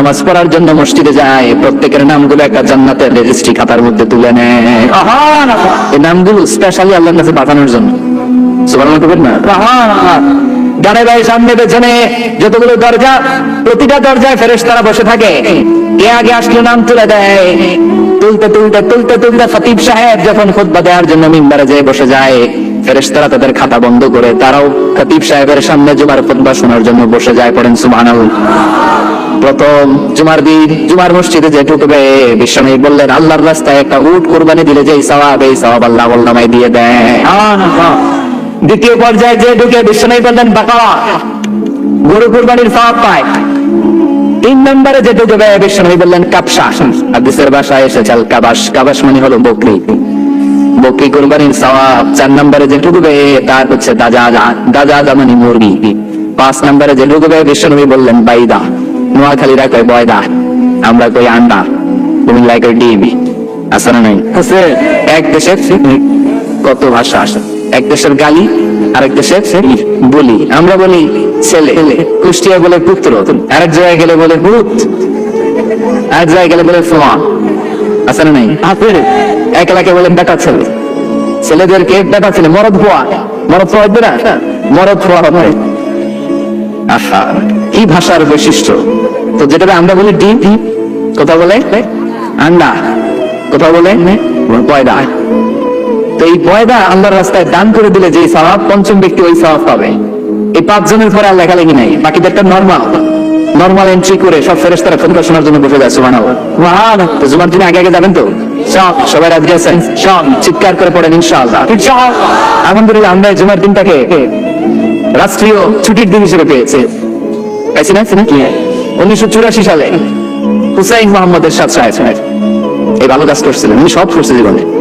নামাজ পড়ার জন্য মসজিদে যায় প্রত্যেকের নামগুলো একটা জান্নাতের রেজিস্ট্রি খাতার মধ্যে তুলে নেয়। এই নামগুলো স্পেশালি আল্লাহর কাছে পাঠানোর জন্য। সুবহানাল্লাহ কবেন না? ডানে ভাই সামনে পেছনে যতগুলো দরজা প্রতিটা দরজায় ফেরেশ তারা বসে থাকে। কে আগে আসলো নাম তুলে দেয়। তুলতে তুলতে তুলতে তুলতে ফতিব সাহেব যখন খুতবা দেওয়ার জন্য মিম্বারে যেয়ে বসে যায় ফেরেশতারা তাদের খাতা বন্ধ করে তারাও খতিব সাহেবের সামনে জুমার খুতবা শোনার জন্য বসে যায় পড়েন সুবহানাল্লাহ। প্রথম জুমার দিন জুমার মসজিদে যে ঢুকবে বিশ্বনবী বললেন আল্লাহর রাস্তায় একটা উট কোরবানি দিলে যে সওয়াব এই সওয়াব আল্লাহ বললামাই দিয়ে দেয় দ্বিতীয় পর্যায়ে যে ঢুকে বিশ্বনবী বললেন বাকারা গরু কোরবানির সওয়াব পায়। তিন নম্বরে যে ঢুকবে বিশ্বনবী বললেন কাপসা হাদিসের ভাষায় এসেছে আল কাবাস কাবাস মানে হলো বকরি। বকরি কোরবানির সওয়াব চার নম্বরে যে ঢুকবে তার হচ্ছে দাজা দাজা মানে মুরগি। পাঁচ নম্বরে যে ঢুকবে বিশ্বনবী বললেন বাইদা। নোয়াখালীরা কয় বয়দা আমরা কই আন্ডা কুমিল্লায় কই ডিম আছে না নাই। আছে। এক দেশের কত ভাষা আসে এক দেশের গালি আরেক বলি আমরা বলি ছেলে। কুষ্টিয়া বলে পুত্র আরেক জায়গায় গেলে বলে ভূত আরেক জায়গায় গেলে বলে ফোয়া। আছে না নাই। এক এলাকায় বলে বেটা ছেলে। ছেলেদেরকে বেটা ছেলে মরদ ফোয়া। মরদ ফোয়া না? মরদ ফোয়া হবে। আহা কি ভাষার বৈশিষ্ট্য। তো যেটা আমরা বলি ডিম কথা বলে? আন্ডা, কথা বলে? পয়দা তো এই পয়দা আল্লাহর রাস্তায় দান করে দিলে যে স্বভাব, পঞ্চম ব্যক্তি ওই স্বভাব পাবে। এই পাঁচজনের পরে আর লেখালেখি নাই, বাকিদেরটা নর্মাল নর্মাল এন্ট্রি করে সব ফেরেস্তারা ফোনটা শোনার জন্য বসে যায় তো জুমার দিনে আগে আগে যাবেন তো? সব, সবাই রাত গেছেন সব, চিৎকার করে পড়েন, ইনশাআল্লাহ। আলহামদুলিল্লাহ আমরা এই জুমার দিনটাকে রাষ্ট্রীয় ছুটির দিন হিসেবে পেয়েছে। পেয়েছে না? উনিশশো চুরাশি সালে হুসাইন মোহাম্মদের সাথে এই ভালো কাজ করছিলেন। উনি সব করছে জীবনে।